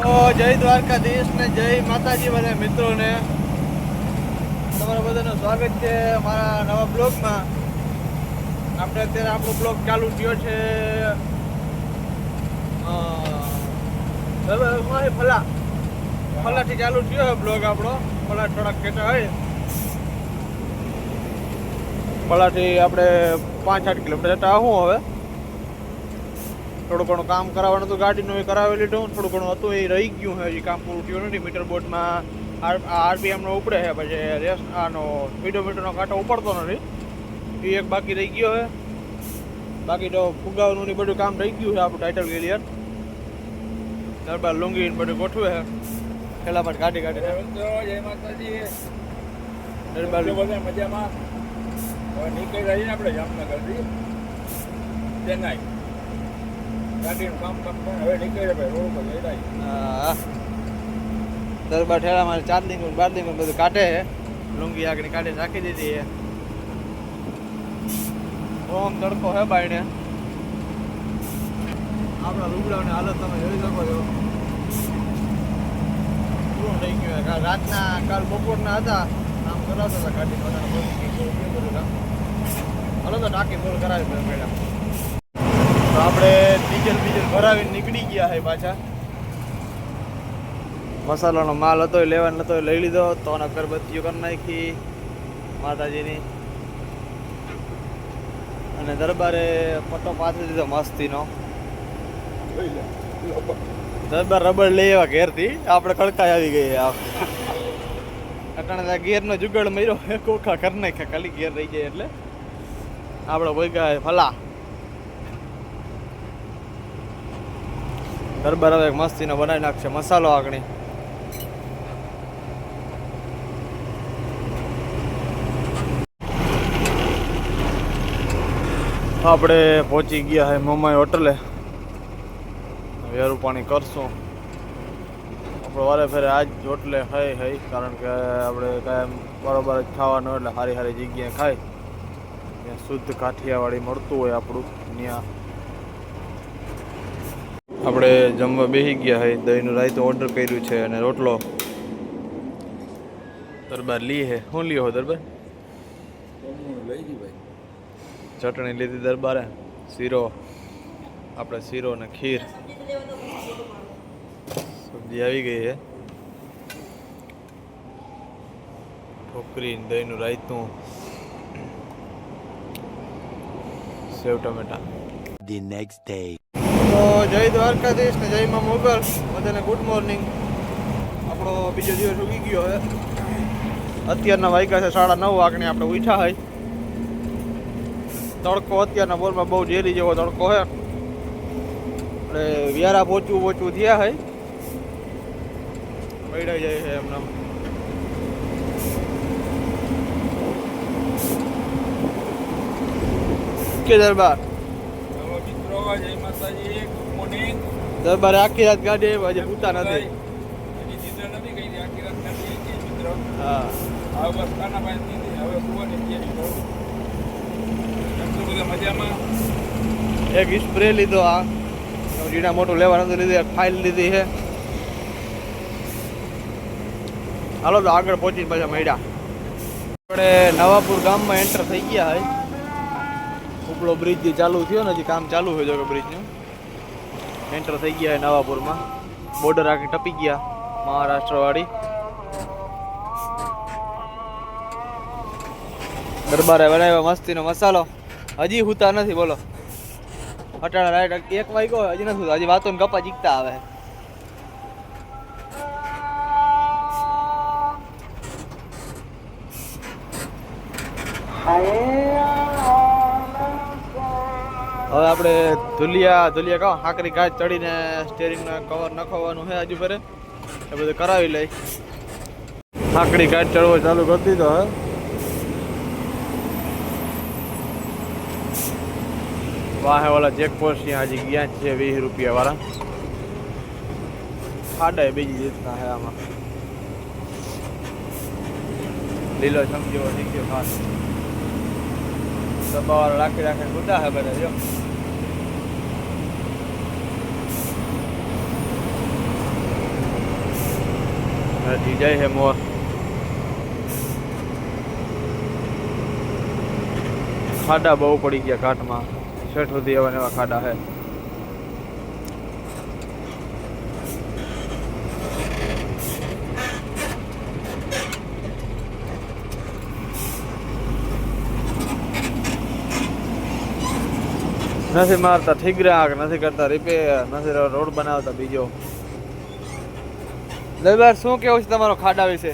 તો જય દ્વારકાધીશ ને જય માતાજી બધા મિત્રોને. તમારા બધાનું સ્વાગત છે મારા નવા બ્લોગમાં. આપણે અત્યારે આપણો બ્લોગ ચાલુ થયો છે ફલા? ફલાથી ચાલુ થયો છે બ્લોગ આપણો. ફલા થોડાક ખેતા હોય. ફલાથી આપણે પાંચ આઠ કિલોમીટર જતા હું હવે. થોડું ઘણું કામ કરાવવાનું હતું ગાડીનું એ કરાવી લીધું થોડું ઘણું હતું એ રહી ગયું છે હજી કામ પૂરું થયું નથી. મીટર બોર્ડમાં આરપીએમનો ઉપડે છે પછી રેસ આનો સ્પીડોમીટરનો કાંટો ઉપડતો નથી. એ એક બાકી રહી ગયો છે બાકી તો ફુગાવાનું ને બધું કામ રહી ગયું છે આપણું ટાઇટલ ક્લિયર ત્યારબાદ લુંગી બધું ગોઠવે છે પેલા પણ ગાડી ગાડી મિત્રો, જય માતાજી. બધા મજામાં? હવે નીકળી છીએ આપણે જામનગરથી. ચેન્નાઈ. ગાડીનું કામ કામ કરીને હવે નીકળી ભાઈ, રોડ પર જઈ હા. દરબાર ઠેલામાં ચાર્જિંગ બાર્જિંગ બધું કાઢે લુંગી આગળ કાઢી નાખી દીધી છે. ઓમ તડકો હે બાયણે આપણા લુગડાઓની હાલત તમે જોઈ શકો છો. રાતના, કાલ બપોરના હતા. આમ કરાવતા હતા ગાડી હાલો તો ટાંકી ફૂલ કરાવી મેડમ તો આપણે ડીઝલ બીજલ ભરાવીને નીકળી ગયા છે પાછા. મસાલાનો માલ હતો એ લેવાનો હતો એ લઈ લીધો તો અગરબત્તીઓ કરી નાખી માતાજીની. અને દરબારે પટ્ટો પાથરી દીધો મસ્તીનો. દરબાર રબડ લઈ એવા ઘેરથી આપણે ખડકાઈ આવી ગઈ આ. અટાણે ગેરનો જુગાડ મર્યો કોખા કરી નાખ્યા ખાલી ગેર રહી જાય એટલે. આપણે કોઈ કહે ફલા દરબાર હવે મસ્તીનો બનાવી નાખશે. મસાલો આગળ. આપણે પહોંચી ગયા હે મમાઈ હોટલે. વેરું પાણી કરશું. આપણે વારે ફેરે આજ હોટલે ખાઈ ખાઈ કારણ કે આપણે કાયમ બરોબર જ ખાવાનું એટલે સારી સારી જગ્યાએ ખાય શુદ્ધ કાઠિયાવાડી મળતું હોય આપણું, ત્યાં. આપણે જમવા બેસી ગયા હોય દહીંનું રાયતું ઓર્ડર કર્યું છે અને રોટલો. દરબાર લી હે. શું લ્યો હો દરબાર? ચટણી લીધી દરબારે, શીરો, આપણે શીરો અને ખીર. સબ્જી આવી ગઈ છે ઠોકરી દહીંનું રાયતું. સેવ ટમેટા. The next day. જય દ્વારકાધીશ ને જય મા મોગલ. બધાને ગુડ મોર્નિંગ આપણો બીજો દિવસ ઉગી ગયો હવે અત્યારના વાગ્યા છે સાડા નવ વાગને આપણે ઉઠ્યા હોય તડકો અત્યારના બોરમાં બહુ ઝેરી જેવો તડકો છે એટલે વ્યારા પોચવું પોચવું થયા હોય પડાઈ જાય છે એમને કે દરબાર? જય માતાજી? દરબારે આખી રાત ગાડી આવી આજે પૂતા નથી. એક સ્પ્રે લીધો આ. જીણા મોટું લેવાનું નથી લીધી એક ફાઇલ લીધી છે. હાલો તો આગળ પહોંચી પાછા મળ્યા. આપણે નવાપુર ગામમાં એન્ટર થઈ ગયા હોય ઉપલો બ્રિજ ચાલુ થયો ને હજી કામ ચાલુ હોય જો કે બ્રિજનું એન્ટર થઈ ગયા હોય નવાપુરમાં. બોર્ડર આખી ટપી ગયા મહારાષ્ટ્રવાળી. દરબારે બનાવ્યો મસ્તીનો મસાલો. હજી હુતા નથી બોલો. અટાણા રાઈટ એક વાગ્યો હોય, હજી નથી. હજી વાતો ગપ્પા જીકતા આવે. હવે આપણે ધુલિયા ધુલિયા કહો, હાકરી ઘાટ ચડીને સ્ટેરિંગના કવર નખાવવાનું છે હજુ ફરે. એ બધું કરાવી લઈ. હાકડી ઘાટ ચડવો ચાલુ કરી દીધો હવે વાહે વાળા ચેકપોસ્ટ ત્યાં હજી ગયા છે વીસ રૂપિયા વાળા. ખાડા બીજી રીતના હે આમાં. લીલો સમજ્યો થઈ ગયો ખાસ દબાવાળા રાખી રાખીને ગુડા હે બધા, જો. હજી જાય છે મોર ખાડા બહુ પડી ગયા ઘાટમાં. શેઠ સુધી એવા ને એવા ખાડા છે નથી મારતા ઠીકરાક નથી કરતા રિપેર નથી રોડ બનાવતા બીજો. દરબાર શું કેવું છે તમારો ખાડા વિશે?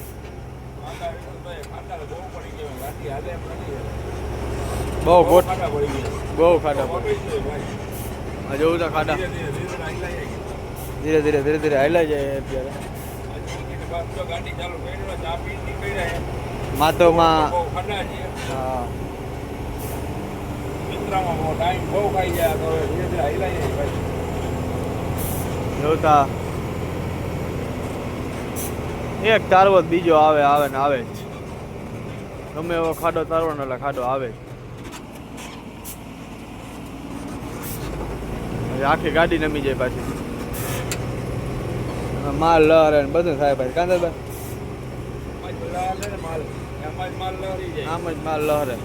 બહુ હાલે ગોટ બહુ ખાડા આ જોઉં તો ખાડા. ધીરે ધીરે ધીરે ધીરે હાલા જાય. અત્યારે. છે. હા. મિત્રામાં બહુ ટાઈમ બહુ ખાઈ જાય તો ધીરે ધીરે હાલ્યા જાય જોતા એક તારવો બીજો આવે આવે ને આવે જ. ગમે એવો ખાડો તારવો ને એટલે ખાડો આવે જ. આખી ગાડી નમી જાય પાછી. માલ લહરે ને બધું થાય પાછી. જાય આમ જ માલ લહરે.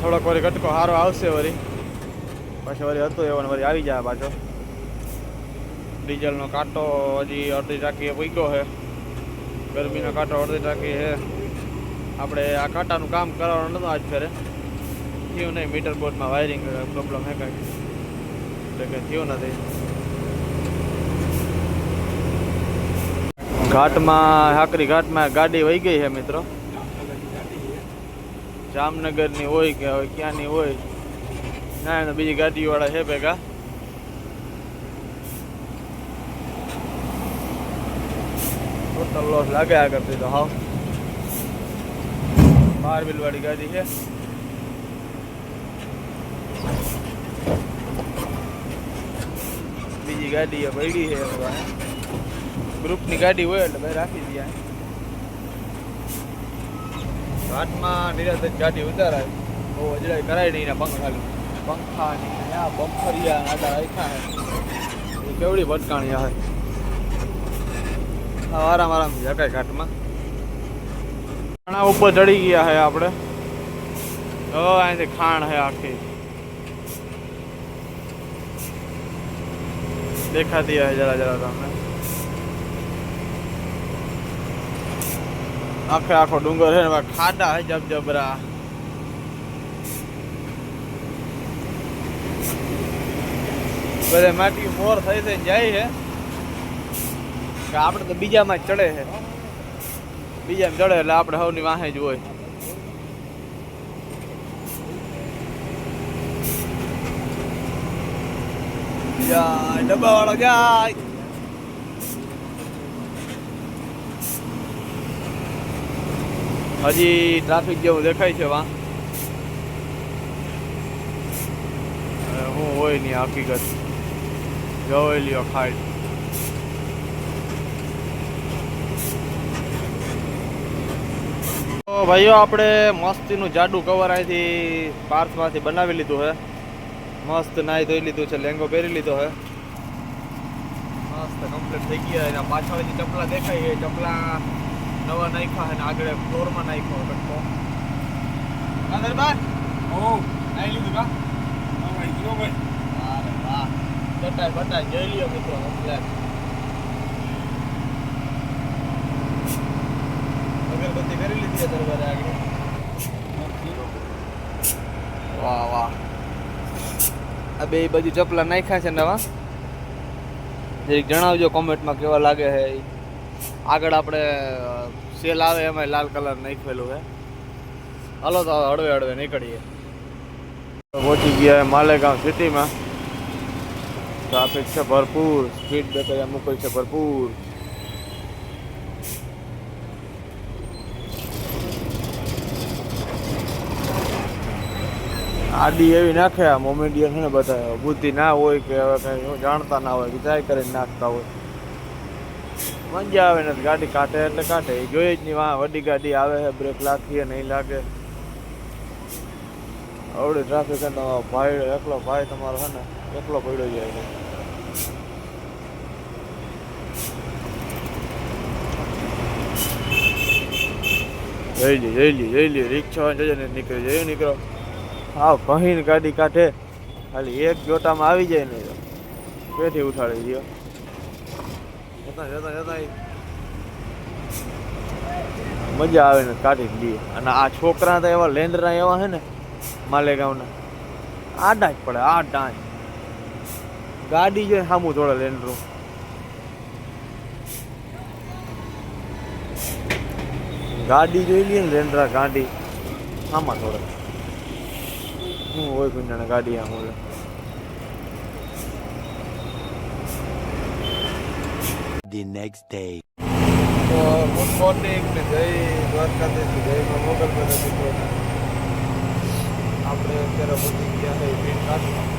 થોડોક વળી કટકો સારો આવશે વળી. પછી વળી હતો એવો વળી આવી જાય પાછો. ડીઝલનો કાંટો હજી અડધી ટાંકીએ પૂગ્યો છે. ગરમીનો કાંટો અડધી ટાંકી છે. આપણે આ કાંટાનું કામ કરવાનું નતું આજ ફેરે. થયું નહીં મીટર બોર્ડમાં વાયરિંગ પ્રોબ્લેમ હે કાંઈક એટલે કંઈ થયું નથી. ઘાટમાં, હાકરી ઘાટમાં ગાડી વહી ગઈ છે મિત્રો. જામનગરની હોય કે હવે ક્યાંની હોય, ના બીજી ગાડીવાળા છે ભેગા. ટોટલ લોસ લાગે કરતી તો હાવ. બાર વ્હીલ વાળી ગાડી છે. બીજી ગાડી એ પડી છે ગ્રુપની ગાડી હોય એટલે ભાઈ રાખી દઈએ. હાથમાં નિરાશ ગાડી ઉતારાય. બહુ અજરાય કરાય નહીં ને પંખા નહીં ને આ બમ્ફરિયા આડા રાખ્યા કેવડી ભટકાણી આવે આરામ આરામથી જકાય ઘાટમાં. ઘણા ઉપર ચડી ગયા હે આપણે. તો અહીંથી ખાણ હે આખી. દેખાતી હે જરા જરા તમને. આખે આખો ડુંગર હે ને ખાડા હે જબ જબરા. બધે માટી મોર થઈ થઈ જાય કે આપણે તો બીજામાં જ ચડે છે. બીજામાં ચડે એટલે આપણે સૌની વાહે જ હોય. જાય ડબ્બા જાય. હજી ટ્રાફિક જેવું દેખાય છે વા હું હોયની હકીકત. જોઈ લ્યો ખાઈ. ભાઈઓ આપણે મસ્તીનું જાડુ કવર અહીંથી પાર્થમાંથી બનાવી લીધું છે. મસ્ત નાહી ધોઈ લીધું છે લેંગો પહેરી લીધો છે. મસ્ત કમ્પ્લીટ થઈ ગયા એના પાછળથી ચપલા દેખાય છે ચપલા નવા નાખ્યા છે ને આગળ ફ્લોરમાં નાખ્યો કટકો. ઓ નાઈ લીધું કા? ભાઈ ગયો ભાઈ. અરે વાહ. ચટાઈ બટાઈ જોઈ લ્યો મિત્રો કમ્પ્લીટ અગરબત્તી કરી લીધી દરબારે આગળ. વાહ વાહ. આ બે બધી ચપલા નાખ્યા છે નવા. જરીક જણાવજો કોમેન્ટમાં કેવા લાગે છે. આગળ આપણે સેલ આવે એમાં લાલ કલર નાખેલું છે. હલો તો હળવે હળવે નીકળીએ. પહોંચી ગયા માલેગાંવ સિટીમાં. ટ્રાફિક છે ભરપૂર, સ્પીડ બ્રેકર મૂકેલ છે ભરપૂર. આડી એવી નાખે, આ મોમેડિયન ને બધા બુદ્ધિ ના હોય કે હવે કંઈ જાણતા ના હોય, વિચાર કરીને નાખતા હોય. મજા આવે ને, ગાડી કાઢે એટલે કાઢે. એ જોઈએ જ નહીં વાં વડી ગાડી આવે છે બ્રેક લાગીએ નહીં લાગે. આવડી ટ્રાફિક ભાઈ, એકલો ભાઈ તમારો હે ને, એકલો પડ્યો જાય છે. જઈ લે જઈ લે જઈ લે રિક્ષા જઈને નીકળી, જઈ નીકળો. હા ભહીન ગાડી કાઢે. ખાલી એક જોટામાં આવી જાય ને પેથી ઉઠાડી દો મજા આવે ને કાઢી દઈએ અને આ છોકરા તો એવા લેન્ડરા એવા છે ને માલેગાંવના. આડા જ પડે આડા જ ગાડી જોઈને સામું થોડા લેન્ડરો ગાડી જોઈ લઈએ ને લેન્ડરા ગાડી આમાં થોડા હું હોય કોઈ ગાડી આમ હોય. The next day. તો ગુડ મોર્નિંગ ને જય દ્વારકાધીશ જય મા મોગલ બધા મિત્રો. આપણે અત્યારે પહોંચી ગયા છે કાઠમાં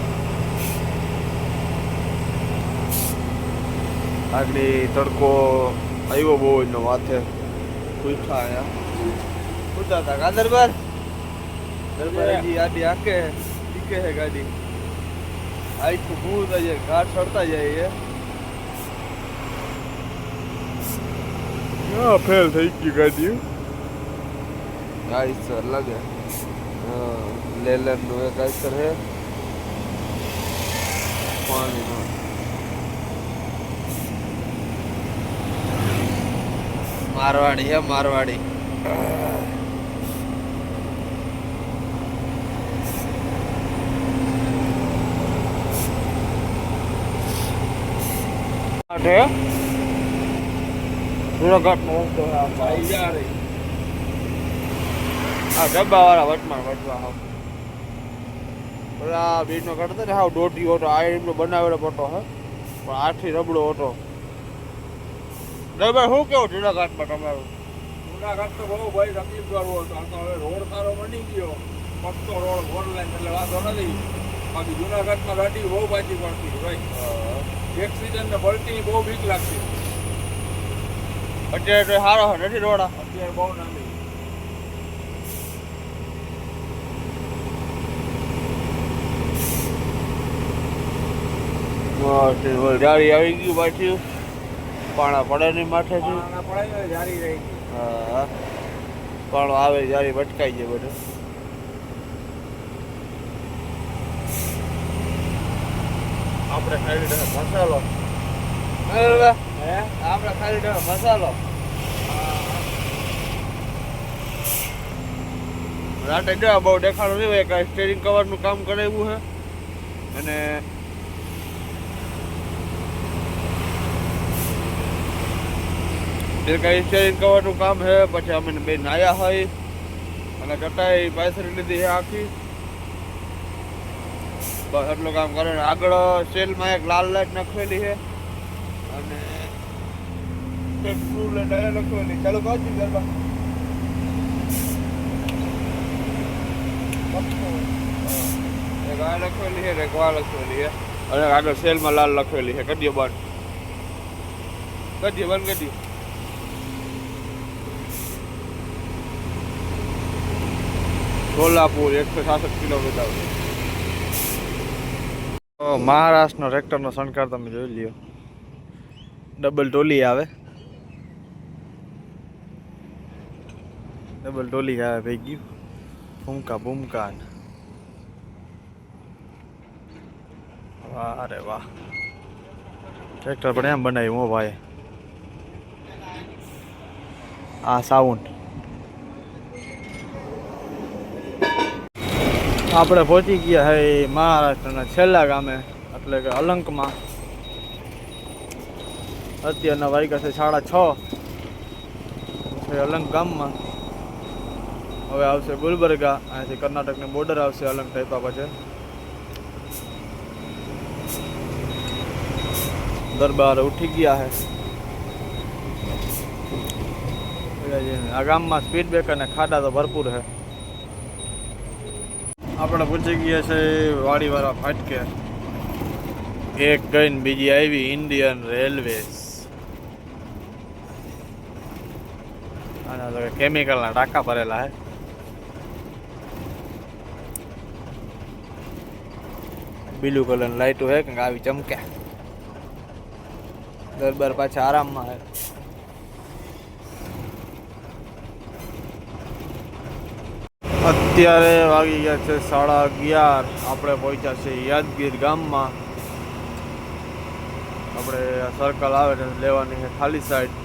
આગળ તડકો આવ્યો બહુ એનો માથે. પૂછા અહીંયા પૂછતા હતા કા દરબાર દરબાર હજી આડી આકે ટીકે હે ગાડી. આખું ભૂલ થઈ જાય ઘાટ ચડતા જાય એ. હા ફેલ થઈ ગઈ ગાડી? આઈસર લાગે. લેલનનું એક આઈસર હે. પાણી નું મારવાડી હે મારવાડી. અઠે સુરઘાટ નો રસ્તો હે આ ભાઈ જા રે આ ડબ્બા વાળા વટમાં વટવા હાવ પેલા બીજ નો કરતા ને, હાવ દોઢી ઓટો આ એમનો બનાવેલો ઓટો હે. પણ આઠી રબડો ઓટો ડબ્બા શું કેવું જુનાગઢમાં તમારું? જુનાગઢ તો બહુ ભાઈ તકલીફ વાળો હતો હવે રોડ સારો બની ગયો. પક્કો રોડ ફોર લાઈન એટલે વાંધો નથી. બાકી જુનાગઢમાં ગાડી બહુ પાછી પડતી ભાઈ એક્સિડન્ટ ને બળતી બહુ બીક લાગતી. અત્યારે તો સારો નથી રોડા. અત્યારે બહુ નથી જાળી આવી ગયું પાછી. પાણા પડે નહીં માથે હા. પાણો આવે જાળી ભટકાઈ જાય બધું. આપણે ખાલી મસાલો. બરાબર? હે? આપણે ખાલી મસાલો. રાતે જો બહુ દેખાડો નહીં હોય કાંઈ સ્ટેરિંગ કવરનું કામ કરાવ્યું છે. અને કાંઈ સ્ટેરિંગ કવરનું કામ છે, પછી અમે બે નાયા હોય. અને કટાઈ પાછળ લીધી છે આખી. બસ એટલું કામ કરે ને આગળ સેલમાં એક લાલ લાઈટ નાખેલી છે. અને એક બ્લુ લાઈટ અહીંયા લખેલી ચાલો કહો છું ગરબા એક આ લખેલી છે ને એક આ લખેલી છે. અને આગળ સેલમાં લાલ લખેલી છે. કડીએ બંધ. કડીએ બંધ કડીએ સોલાપુર એકસો સાસઠ કિલોમીટર. તો મહારાષ્ટ્રનો ટ્રેક્ટરનો શણકાર તમે જોઈ લ્યો. ડબલ ટોલી આવે. ડબલ ટોલી આવે ભેગી ભૂમકા ભૂમકા ને. વાહ અરે વાહ. ટ્રેક્ટર પણ એમ બનાવ્યું હો ભાઈ. આ સાઉન્ડ આપણે પહોંચી ગયા હે મહારાષ્ટ્રના છેલ્લા ગામે, એટલે કે અલંકમાં. અત્યારના વાગ્યા છે સાડા છ. છે અલંક ગામમાં. હવે આવશે ગુલબર્ગા અહીંયાથી કર્ણાટકની બોર્ડર આવશે અલંક ટાઈપા પછી દરબાર ઉઠી ગયા હે. આ ગામમાં સ્પીડ બ્રેકર ને ખાડા તો ભરપૂર છે આપણે પૂછી ગયા છે વાડીવાળા ફાટકે. એક ગઈ ને બીજી આવી ઇન્ડિયન રેલવેઝ આના કેમિકલના ટાંકા ભરેલા હે. બ્લુ કલરની લાઈટો હે, કંઈક આવી ચમકે. દરબાર પાછા આરામમાં હે. અત્યારે વાગી ગયા છે સાડા અગિયાર. આપણે પહોંચ્યા છે યાદગીર ગામમાં. આપણે સર્કલ આવે ને લેવાની છે ખાલી સાઈડ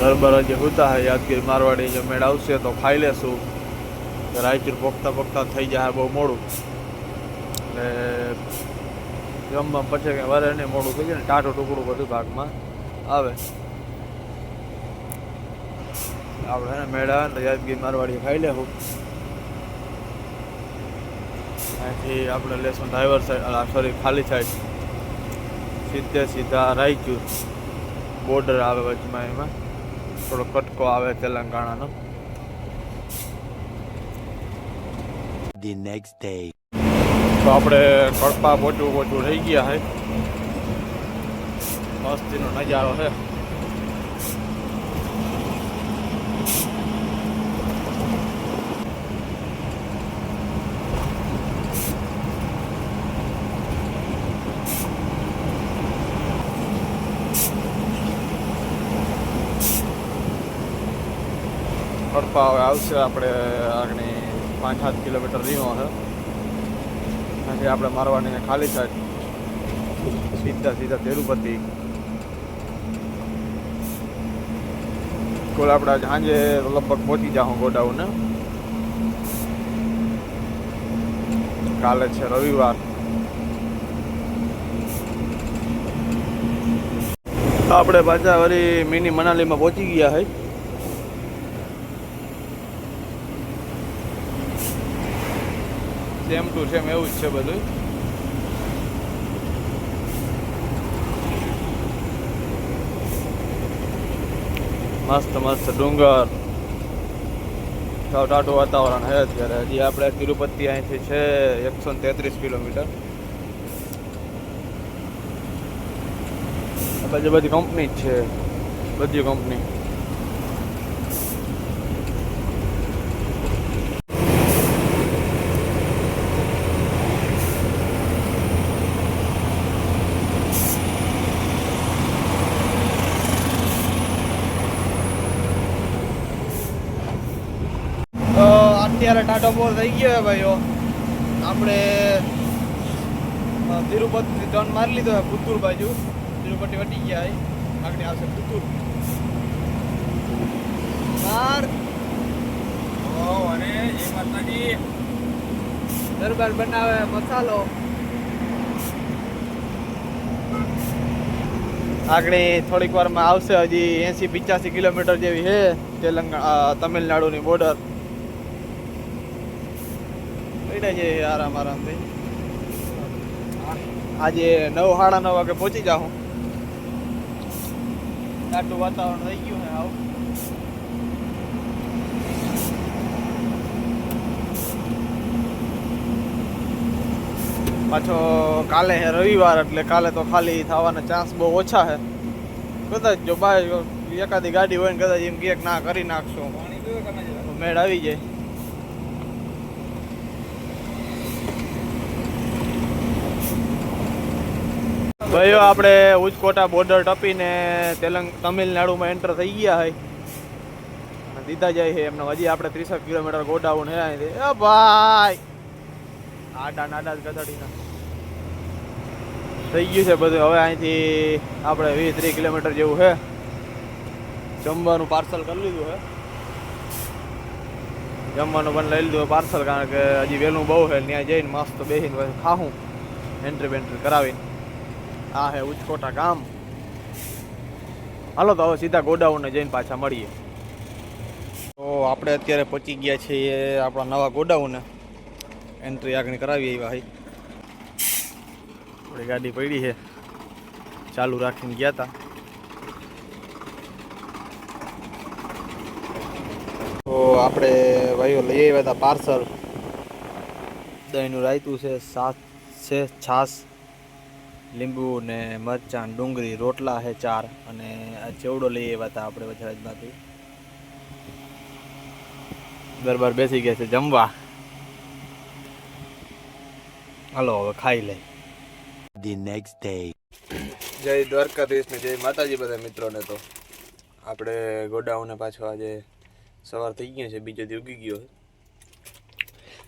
ગરબર જે હોતા હે, યાદગીર મારવાડી જો મેળ આવશે તો ખાઈ લેશું. રાયચૂર પોખતા પોખતા થઈ જાય બહુ મોડું. એટલે જમવા પછી વરે નહીં મોડું થઈ જાય ને ટાટું ટુકડું બધું ભાગમાં આવે. આપણે ને મેળા યાદગીર મારવાડી ખાઈ લેવું અહીંથી આપણે લેશું ડ્રાઈવર સાઈડ સોરી ખાલી સાઈડ સીધે સીધા રાયચુર. બોર્ડર આવે વચમાં એમાં. થોડો કટકો આવે તેલંગાણાનો. The next day. તો આપણે કડપા પોચું પોચું રહી ગયા હે. મસ્તીનો નજારો છે કડપા આવશે આપણે આગળની પાંચ સાત કિલોમીટર રીનો છે. ત્યાંથી આપણે મારવાની ખાલી સાઈડ. સીધા સીધા તિરુપતિ. કોલ આપણે સાંજે લગભગ પહોંચી જાઉં ગોડાઉન. કાલે છે રવિવાર. આપણે પાછા વળી મિની મનાલીમાં પહોંચી ગયા હોય સેમ ટુ સેમ એવું જ છે બધું. મસ્ત મસ્ત, ડુંગર. સાવ ટાટું વાતાવરણ છે અત્યારે. હજી આપણે તિરુપતિ અહીંથી છે એકસો ને તેત્રીસ કિલોમીટર. આ બાજુ બધી કંપની જ છે. બધી કંપની તો અત્યારે ટાટો બોર થઈ ગયો હે ભાઈઓ. આપણે તિરુપતિ ટર્ન મારી લીધો હે પુતુર બાજુ. તિરુપતિ વટી ગયા આગળ આવશે પુત્તુર બાર. અને એ માતાજી. દરબાર બનાવે મસાલો. આગળ થોડીક વારમાં આવશે હજી એંસી પિચ્યાસી કિલોમીટર જેવી છે તેલંગાણા તમિલનાડુની બોર્ડર પડ્યા છે આરામ આરામથી આજે નવ સાડા નવ વાગે પહોંચી જાઉં આટલું વાતાવરણ થઈ ગયું ને આવું. પાછો કાલે હે રવિવાર એટલે કાલે તો ખાલી થવાના ચાન્સ બહુ ઓછા છે કદાચ જો બાય એકાદી ગાડી હોય ને કદાચ એમ કે ના કરી નાખશું. મેળ આવી જાય. ભાઈઓ, આપણે ઉચકોટા બોર્ડર ટપીને તેલંગ તમિલનાડુમાં એન્ટર થઈ ગયા હોય દીધા જાય છે એમને. હજી આપણે ત્રીસેક કિલોમીટર ગોડાઉન હે એ ભાઈ! આડા નાડા જ ગધડીના. થઈ ગયું છે બધું. હવે અહીંથી આપણે વીસ ત્રીસ કિલોમીટર જેવું છે જમવાનું પાર્સલ કરી લીધું હે. જમવાનું પણ લઈ લીધું પાર્સલ કારણ કે હજી વહેલું બહુ છે ત્યાં જઈને મસ્ત બેસીને ખાવું એન્ટ્રી બેન્ટ્રી કરાવીને. આ હે, ઉચકોટા ગામ. હાલો તો હવે સીધા ગોડાઉને જઈને પાછા મળીએ. તો આપણે અત્યારે પહોંચી ગયા છીએ આપણા નવા ગોડાઉને. એન્ટ્રી આગળ કરાવી આવ્યા ભાઈ થોડી ગાડી પડી છે ચાલુ રાખીને ગયા હતા તો આપણે ભાઈઓ લઈ આવ્યા હતા પાર્સલ. દહીંનું રાયતું છે સાત છે, છાશ. લીંબુ ને મરચાં ડુંગળી રોટલા છે ચાર અને આ ચેવડો લઈ આવ્યા હતા આપણે વજરાજમાંથી દરબાર બેસી ગયા છે જમવા. હાલો હવે ખાઈ લઈ ધી નેક્સ્ટ ડે જય દ્વારકાધીશ ને જય માતાજી બધા મિત્રોને તો. આપણે ગોડાઉને પાછો આજે સવાર થઈ ગયો છે બીજો દી ઉગી ગયો છે.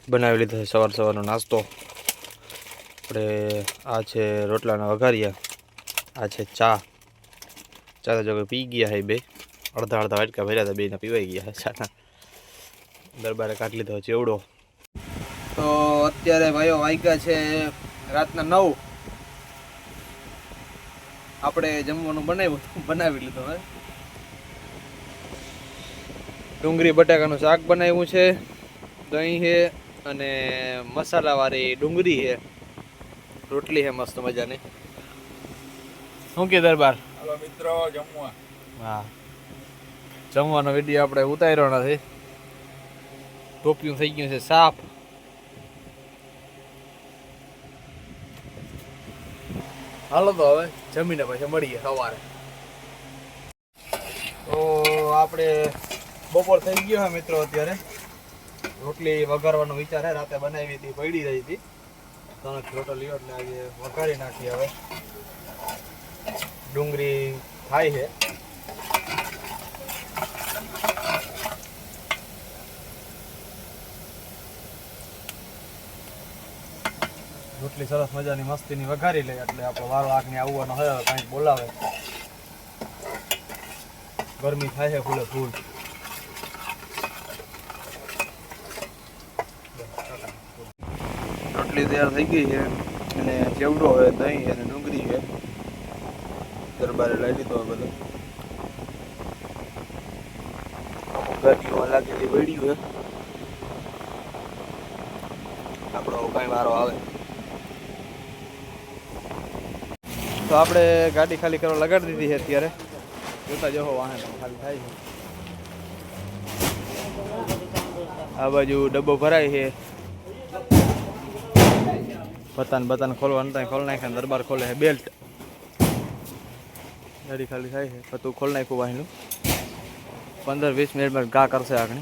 બનાવી લીધો છે સવાર સવારનો નાસ્તો. આપણે આ છે રોટલાના વઘારિયા, આ છે ચા. ચા જો પી ગયા હે બે. અડધા અડધા વાટકા ભર્યા હતા બેના પીવાઈ ગયા ચાના. દરબારે કાઢી લીધો ચેવડો. તો અત્યારે ભાઈઓ વાગ્યા છે રાતના નવ. આપણે જમવાનું બનાવ્યું, બનાવી લીધું હવે. ડુંગળી, બટાકાનું શાક બનાવ્યું છે, દહીં છે અને મસાલાવાળી ડુંગળી છે. રોટલી છે મસ્ત મજાની. શું કે દરબાર? હાલો મિત્રો જમવા. હા. જમવાનો વીડિયો આપણે ઉતાર્યો નથી. ટોપિયું થઈ ગયું છે સાફ હાલો તો હવે જમીને પછી મળીએ સવારે. તો આપણે બપોર થઈ ગયો છે મિત્રો અત્યારે. રોટલી વઘારવાનો વિચાર છે રાતે બનાવી હતી પડી રહી હતી. ત્રણ રોટલી લ્યો એટલે આજે વઘારી નાખી હવે. ડુંગળી થાય છે. રોટલી સરસ મજાની મસ્તીની વઘારી લે એટલે આપણો વારો આગની આવવાનો હોય કાંઈક બોલાવે. ગરમી થાય છે ફૂલે ફૂલ. રોટલી તૈયાર થઈ ગઈ છે. અને ચેવડો છે દહીં અને ડુંગળી છે. દરબારે લઈ લીધો હવે બધો. લાગેલી વળ્યું છે. આપણો કાંઈ વારો આવે. તો આપણે ગાડી ખાલી કરવા લગાડી દીધી છે અત્યારે. જોતા જહો વાહન ખાલી થાય છે. આ બાજુ ડબ્બો ભરાય છે. બતાન બતાન ખોલવાનું ત્યાં ખોલ નાખે દરબાર ખોલે બેલ્ટ ગાડી ખાલી થાય છે તો તું ખોલ નાખ્યું વાહિનું. પંદર વીસ મિનિટમાં ગા કરશે આગળ.